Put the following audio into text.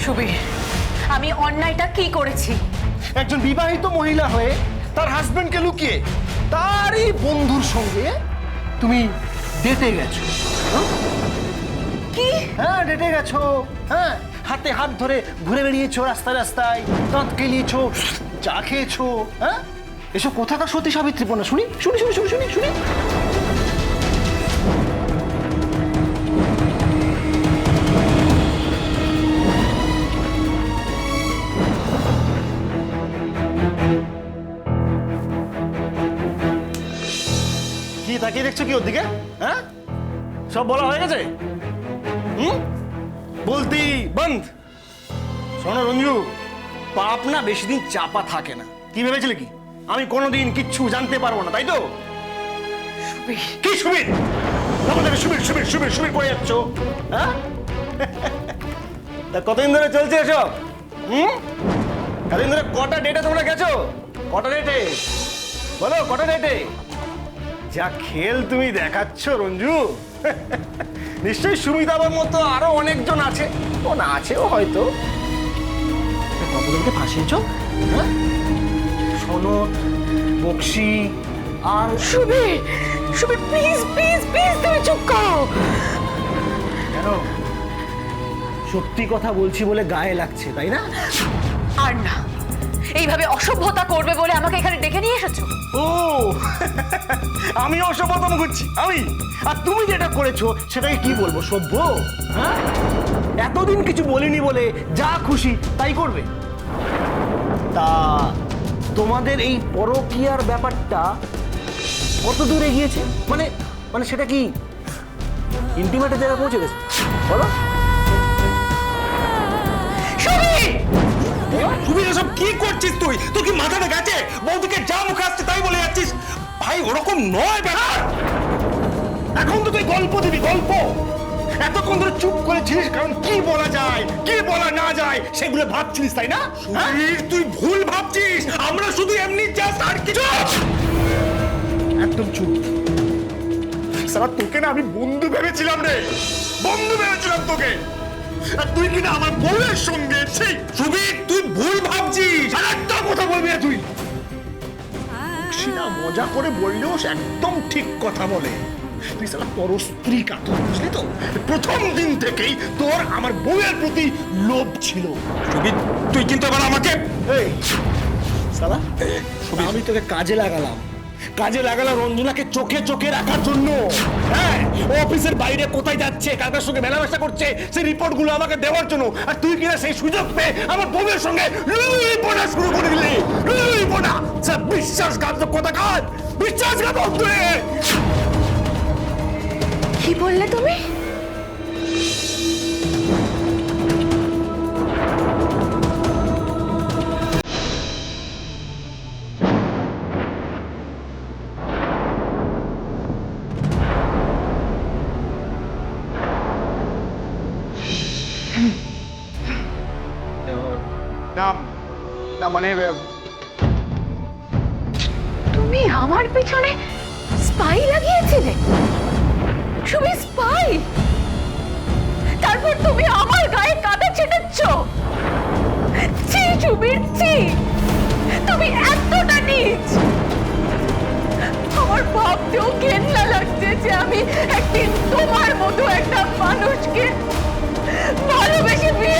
সুবীর আমি অন্যায়টা কি করেছি? একজন বিবাহিত মহিলা হয়ে তার হাজবেন্ডকে লুকিয়ে তারই বন্ধুর সঙ্গে তুমি ডেটে গেছো। হ্যাঁ? কি? হ্যাঁ ডেটে গেছো। হ্যাঁ হাতে হাত ধরে ঘুরে বেরিয়েছো রাস্তায় রাস্তায় দাঁত কেলিয়েছো চা খেয়েছো হ্যাঁ? এসব কোথাকার সতী সাবিত্রী পনা শুনি শুনি শুনি শুনি শুনি শুনি। তাকিয়ে দেখছ কি ওর দিকে? হ্যাঁ? সব বলা হয়ে গেছে? হুম? বলতি বন্ধ। শোনো রঞ্জু পাপ না বেশি দিন চাপা থাকে না। কি ভেবেছিলে কি? আমি কোনোদিন কিচ্ছু জানতে পারব না তাই তো? কি সুবীর? থেকে সুবীর সুবীর সুবীর সুবীর করে যাচ্ছ? হ্যাঁ? তা কতদিন ধরে চলছে এসব? হুম? কতদিন ধরে কটা ডেটে তোমরা গেছো? কটা ডেটে বলো কটা ডেটে যা খেল তুমি দেখাচ্ছ রঞ্জু। নিশ্চয়ই সুমিতাবার মতো আরও অনেকজন আছে। ও না আছেও হয়তো। কতজনকে ফাঁসিয়েছ হ্যাঁ? সনদ বক্সি আর Subir Subir please please please তুমি চুপ করো। কেন? সত্যি কথা বলছি বলে গায়ে লাগছে তাই না? আর না এইভাবে অসভ্যতা করবে বলে আমাকে এখানে ডেকে নিয়ে এসেছ? ও আমি অসভ্যতম করছি আমি। আর তুমি যেটা করেছ সেটাকে কি বলব সভ্য? হ্যাঁ? এতদিন কিছু বলিনি বলে যা খুশি তাই করবে। তা তোমাদের এই পরকীয়ার ব্যাপারটা কত দূর এগিয়েছে? মানে মানে সেটা কি ইন্টিমেটের জায়গায় পৌঁছে গেছে? বলো। সুবীর! এসব কি করছিস তুই? তুই কি মাথাটা বৌদিকে যা মুখে আসছে তাই বলে যাচ্ছিস? ভাই ওরকম নয় ব্যাপার। এখন তো তুই গল্প দিবি গল্প। এতক্ষণ ধরে চুপ করেছিস কারণ কি বলা যায় কি বলা না যায় সেগুলো ভাবছিস তাই না? হ্যাঁ? তুই ভুল ভাবছিস। আমরা শুধু এমনি জাস্ট আর কিছু একদম চুপ। সারা তোকে না আমি বন্ধু ভেবেছিলাম রে। বন্ধু ভেবেছিলাম তোকে। আর তুই কিনা আমার বউয়ের সঙ্গে? ছি। সুবীর তুই ভুল ভাবছিস। আর একটা কথা বলবি তুই। মজা করে বললেও সে একদম ঠিক কথা বলে। তুই সালা স্ত্রী কাতর বুঝলি তো? প্রথম দিন থেকেই তোর আমার বউয়ের প্রতি লোভ ছিল। সুবিত তুই কিন্তু আবার আমাকে এই সালা আমি তোকে কাজে লাগালাম। কাজে লাগালাম রঞ্জনাকে চোখে চোখে রাখার জন্য। হ্যাঁ ও অফিসের বাইরে কোথায় যাচ্ছে, কাকার সঙ্গে মেলামেশা করছে, সেই রিপোর্টগুলো আমাকে দেওয়ার জন্য। আর তুই কিনা সেই সুযোগ পেয়ে আমার বউয়ের সঙ্গে লুই পড়া শুরু করে দিলি? লুই পড়া সে বিশ্বাসঘাতক কথা কাজ বিশ্বাসঘাতক তুই! কি বললে তুমি? না মানে তুমি আমার পেছনে স্পাই লাগিয়েছিলে? সুবীর স্পাই তারপর তুমি আমার গায়ে কাদা ছেটাচ্ছ ছি, সুবীর, ছি। তুমি এতটা নিচ। আমার ভাবতেও ঘেন্না লাগছে যে আমি একদিন তোমার মতো একটা মানুষকে ভালোবেসে বিয়ে